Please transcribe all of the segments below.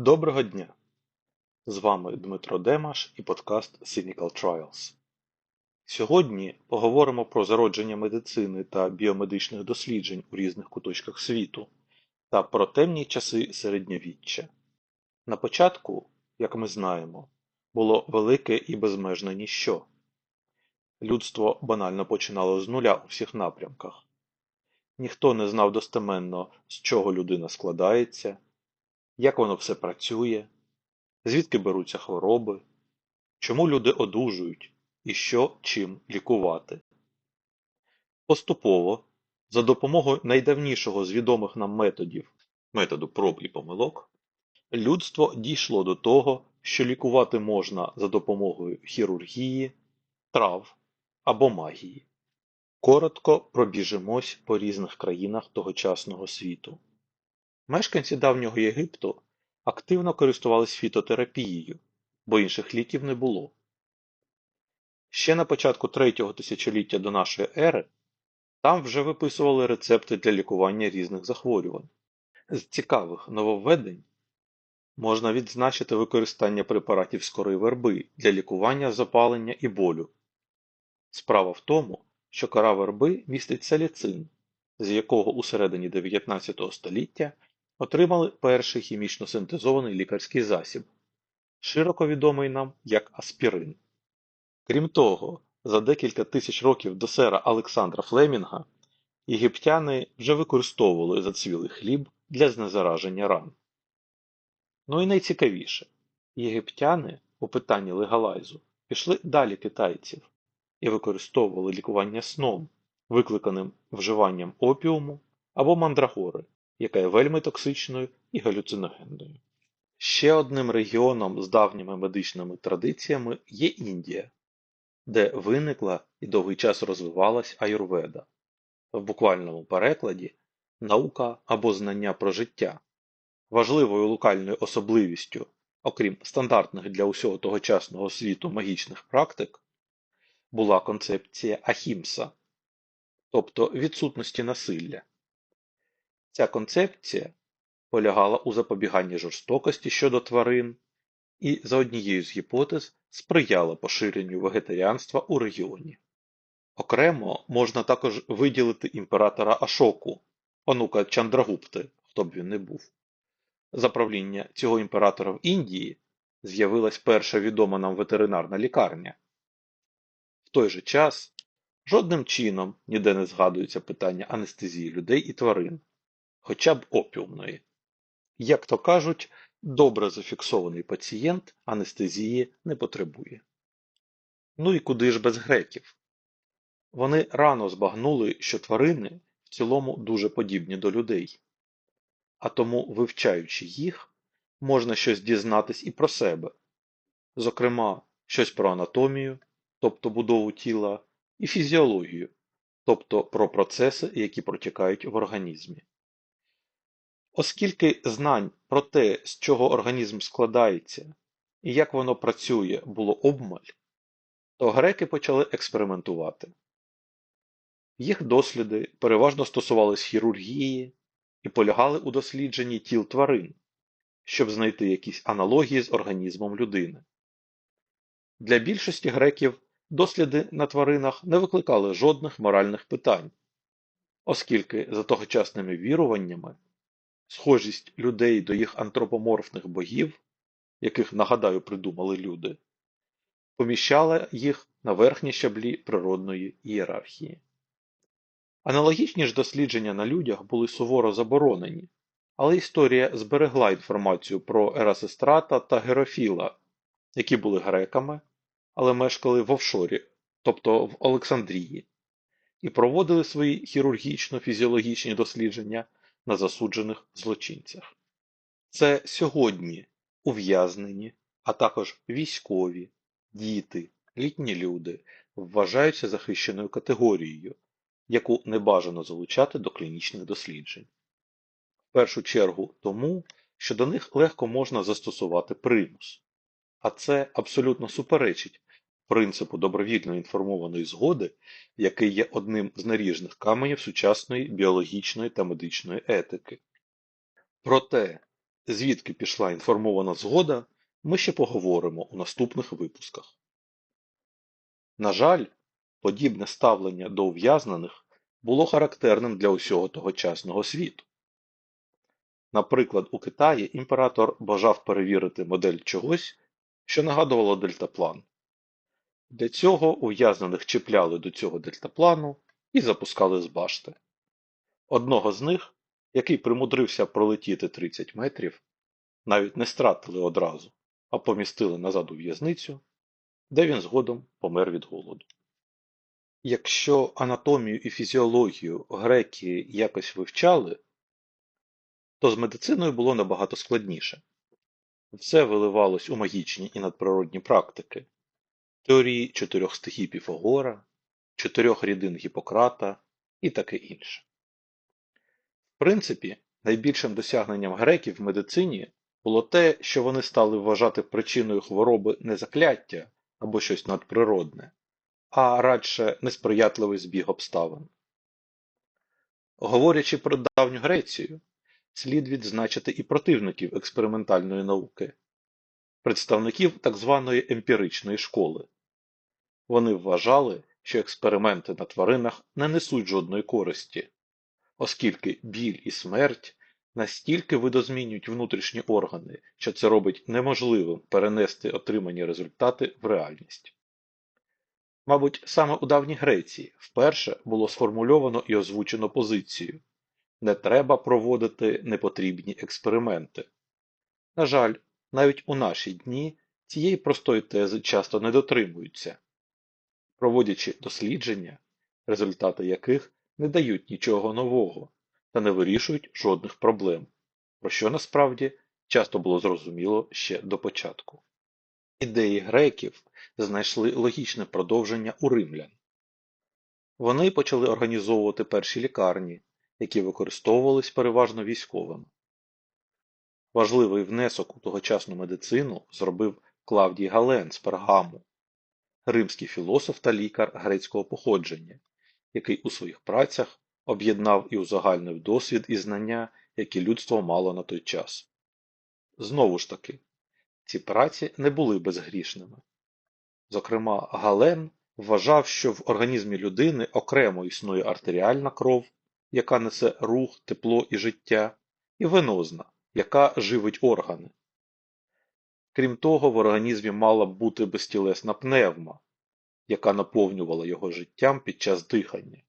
Доброго дня! З вами Дмитро Демаш і подкаст Cynical Trials. Сьогодні поговоримо про зародження медицини та біомедичних досліджень у різних куточках світу та про темні часи середньовіччя. На початку, як ми знаємо, було велике і безмежне ніщо. Людство банально починало з нуля у всіх напрямках. Ніхто не знав достеменно, з чого людина складається як воно все працює, звідки беруться хвороби, чому люди одужують і що чим лікувати. Поступово, за допомогою найдавнішого з відомих нам методів методу проб і помилок, людство дійшло до того, що лікувати можна за допомогою хірургії, трав або магії. Коротко пробіжимось по різних країнах тогочасного світу. Мешканці давнього Єгипту активно користувались фітотерапією, бо інших ліків не було. Ще на початку третього тисячоліття до нашої ери там вже виписували рецепти для лікування різних захворювань. З цікавих нововведень можна відзначити використання препаратів з кори верби для лікування запалення і болю. Справа в тому, що кора верби містить саліцин, з якого у середині 19 століття отримали перший хімічно синтезований лікарський засіб, широко відомий нам як аспірин. Крім того, за декілька тисяч років до сера Олександра Флемінга єгиптяни вже використовували зацвілий хліб для знезараження ран. Ну і найцікавіше, єгиптяни у питанні легалайзу пішли далі китайців і використовували лікування сном, викликаним вживанням опіуму або мандрагори, яка є вельми токсичною і галюциногенною. Ще одним регіоном з давніми медичними традиціями є Індія, де виникла і довгий час розвивалась аюрведа, в буквальному перекладі наука або знання про життя. Важливою локальною особливістю, окрім стандартних для усього тогочасного світу магічних практик, була концепція Ахімса, тобто відсутності насилля. Ця концепція полягала у запобіганні жорстокості щодо тварин і, за однією з гіпотез, сприяла поширенню вегетаріанства у регіоні. Окремо можна також виділити імператора Ашоку, онука Чандрагупти, хто б він не був. За правління цього імператора в Індії з'явилась перша відома нам ветеринарна лікарня. В той же час жодним чином ніде не згадується питання анестезії людей і тварин хоча б опіумної. Як то кажуть, добре зафіксований пацієнт анестезії не потребує. Ну і куди ж без греків? Вони рано збагнули, що тварини в цілому дуже подібні до людей, а тому, вивчаючи їх, можна щось дізнатись і про себе, зокрема, щось про анатомію, тобто будову тіла, і фізіологію, тобто про процеси, які протікають в організмі. Оскільки знань про те, з чого організм складається і як воно працює, було обмаль, то греки почали експериментувати. Їх досліди переважно стосувались хірургії і полягали у дослідженні тіл тварин, щоб знайти якісь аналогії з організмом людини. Для більшості греків досліди на тваринах не викликали жодних моральних питань, оскільки за тогочасними віруваннями Схожість людей до їх антропоморфних богів, яких, нагадаю, придумали люди, поміщала їх на верхні щаблі природної ієрархії. Аналогічні ж дослідження на людях були суворо заборонені, але історія зберегла інформацію про Ерасистрата та Герофіла, які були греками, але мешкали в офшорі, тобто в Олександрії, і проводили свої хірургічно-фізіологічні дослідження на засуджених злочинцях. Це сьогодні ув'язнені, а також військові, діти, літні люди вважаються захищеною категорією, яку не бажано залучати до клінічних досліджень. В першу чергу тому, що до них легко можна застосувати примус, а це абсолютно суперечить принципу добровільно інформованої згоди, який є одним з наріжних каменів сучасної біологічної та медичної етики. Проте звідки пішла інформована згода, ми ще поговоримо у наступних випусках. На жаль, подібне ставлення до ув'язнених було характерним для усього тогочасного світу. Наприклад, у Китаї імператор бажав перевірити модель чогось, що нагадувало дельтаплан. Для цього ув'язнених чіпляли до цього дельтаплану і запускали з башти. Одного з них, який примудрився пролетіти 30 метрів, навіть не стратили одразу, а помістили назад у в'язницю, де він згодом помер від голоду. Якщо анатомію і фізіологію греки якось вивчали, то з медициною було набагато складніше. Все виливалось у магічні і надприродні практики, теорії чотирьох стихій Піфагора, чотирьох рідин Гіппократа і таке інше. В принципі, найбільшим досягненням греків в медицині було те, що вони стали вважати причиною хвороби не закляття або щось надприродне, а радше несприятливий збіг обставин. Говорячи про давню Грецію, слід відзначити і противників експериментальної науки, представників так званої емпіричної школи. Вони вважали, що експерименти на тваринах не несуть жодної користі, оскільки біль і смерть настільки видозмінюють внутрішні органи, що це робить неможливим перенести отримані результати в реальність. Мабуть, саме у давній Греції вперше було сформульовано і озвучено позицію не треба проводити непотрібні експерименти. На жаль, навіть у наші дні цієї простої тези часто не дотримуються, проводячи дослідження, результати яких не дають нічого нового та не вирішують жодних проблем, про що насправді часто було зрозуміло ще до початку. Ідеї греків знайшли логічне продовження у римлян. Вони почали організовувати перші лікарні, які використовувались переважно військовими. Важливий внесок у тогочасну медицину зробив Клавдій Гален з Пергаму, римський філософ та лікар грецького походження, який у своїх працях об'єднав і узагальнив досвід і знання, які людство мало на той час. Знову ж таки, ці праці не були безгрішними. Зокрема, Гален вважав, що в організмі людини окремо існує артеріальна кров, яка несе рух, тепло і життя, і венозна, яка живить органи. Крім того, в організмі мала б бути безтілесна пневма, яка наповнювала його життям під час дихання.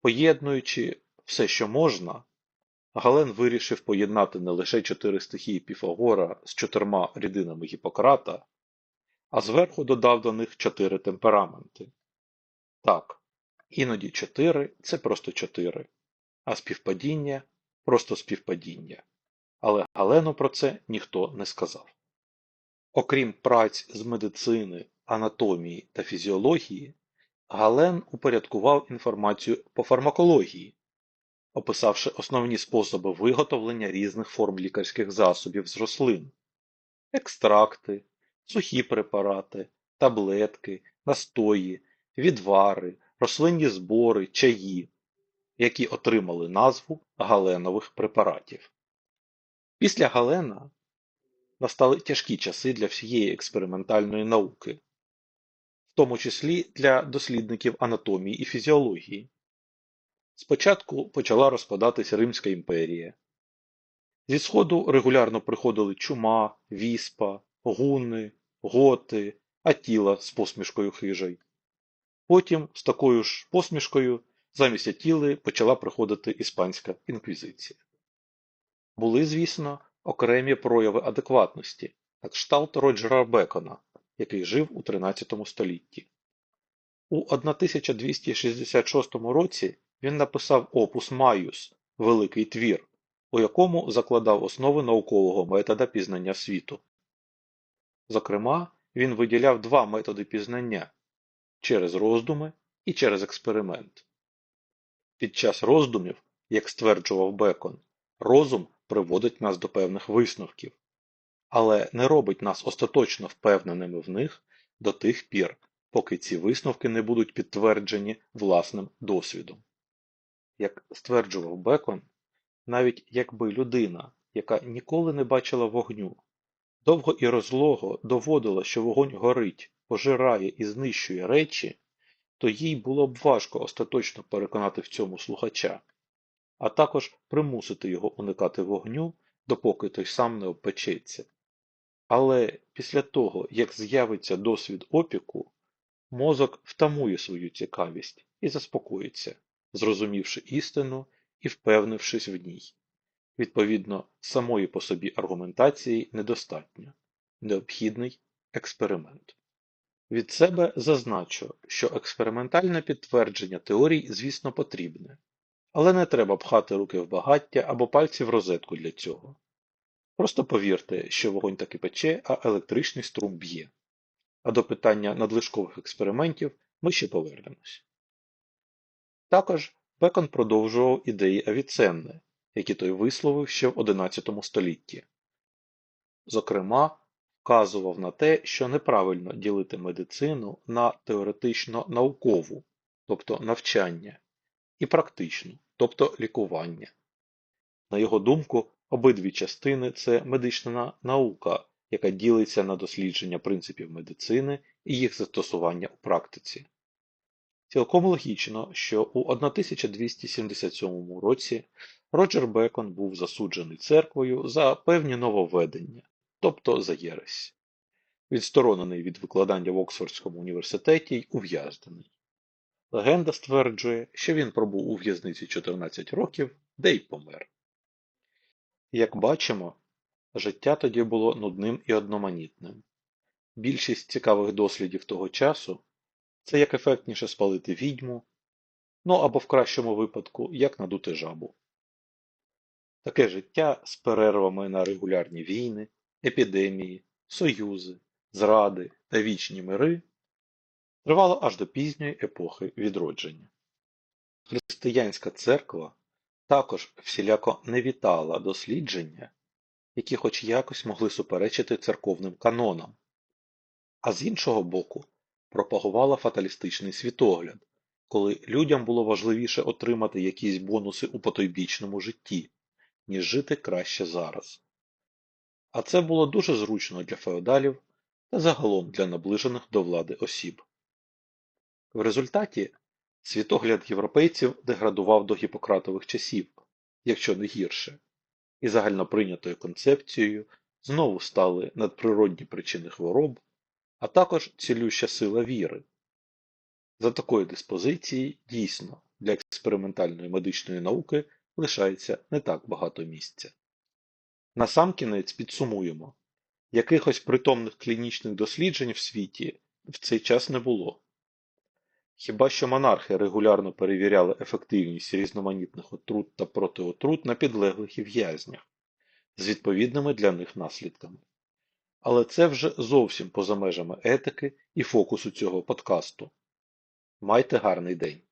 Поєднуючи все, що можна, Гален вирішив поєднати не лише чотири стихії Піфагора з чотирма рідинами Гіппократа, а зверху додав до них чотири темпераменти. Так, іноді чотири це просто чотири, а співпадіння просто співпадіння. Але Галену про це ніхто не сказав. Окрім праць з медицини, анатомії та фізіології, Гален упорядкував інформацію по фармакології, описавши основні способи виготовлення різних форм лікарських засобів з рослин, екстракти, сухі препарати, таблетки, настої, відвари, рослинні збори, чаї, які отримали назву галенових препаратів. Після Галена настали тяжкі часи для всієї експериментальної науки, в тому числі для дослідників анатомії і фізіології. Спочатку почала розпадатися Римська імперія. Зі сходу регулярно приходили чума, віспа, гуни, готи, атіла з посмішкою хижей. Потім з такою ж посмішкою замість атіли почала приходити іспанська інквізиція. Були, звісно, окремі прояви адекватності, на кшталт Роджера Бекона, який жив у 13 столітті. У 1266 році він написав опус Майус Великий твір, у якому закладав основи наукового метода пізнання світу. Зокрема, він виділяв два методи пізнання через роздуми і через експеримент. Під час роздумів, як стверджував Бекон, розум приводить нас до певних висновків, але не робить нас остаточно впевненими в них до тих пір, поки ці висновки не будуть підтверджені власним досвідом. Як стверджував Бекон, навіть якби людина яка ніколи не бачила вогню, довго і розлого доводила, що вогонь горить, пожирає і знищує речі, то їй було б важко остаточно переконати в цьому слухача, а також примусити його уникати вогню, допоки той сам не обпечеться. Але після того, як з'явиться досвід опіку, мозок втамує свою цікавість і заспокоїться, зрозумівши істину і впевнившись в ній. Відповідно, самої по собі аргументації недостатньо. Необхідний експеримент. Від себе зазначу, що експериментальне підтвердження теорій, звісно, потрібне, але не треба пхати руки в багаття або пальці в розетку для цього. Просто повірте, що вогонь таки пече, а електричний струм б'є. А до питання надлишкових експериментів ми ще повернемось. Також Бекон продовжував ідеї Авіценни, які той висловив ще в XI столітті. Зокрема, вказував на те, що неправильно ділити медицину на теоретично наукову, тобто навчання, і практичну, тобто лікування. На його думку, обидві частини це медична наука, яка ділиться на дослідження принципів медицини і їх застосування у практиці. Цілком логічно, що у 1277 році Роджер Бекон був засуджений церквою за певні нововведення, тобто за єресь, відсторонений від викладання в Оксфордському університеті й ув'язнений. Легенда стверджує, що він пробув у в'язниці 14 років, де й помер. Як бачимо, життя тоді було нудним і одноманітним. Більшість цікавих дослідів того часу це як ефектніше спалити відьму, ну або в кращому випадку, як надути жабу. Таке життя з перервами на регулярні війни, епідемії, союзи, зради та вічні мири тривало аж до пізньої епохи відродження. Християнська церква також всіляко не вітала дослідження, які хоч якось могли суперечити церковним канонам, а з іншого боку пропагувала фаталістичний світогляд, коли людям було важливіше отримати якісь бонуси у потойбічному житті, ніж жити краще зараз. А це було дуже зручно для феодалів та загалом для наближених до влади осіб. В результаті світогляд європейців деградував до гіпократових часів, якщо не гірше, і загальноприйнятою концепцією знову стали надприродні причини хвороб, а також цілюща сила віри. За такої диспозиції, дійсно, для експериментальної медичної науки лишається не так багато місця. Насамкінець підсумуємо, якихось притомних клінічних досліджень в світі в цей час не було. Хіба що монархи регулярно перевіряли ефективність різноманітних отрут та протиотрут на підлеглих і в'язнях з відповідними для них наслідками. Але це вже зовсім поза межами етики і фокусу цього подкасту. Майте гарний день!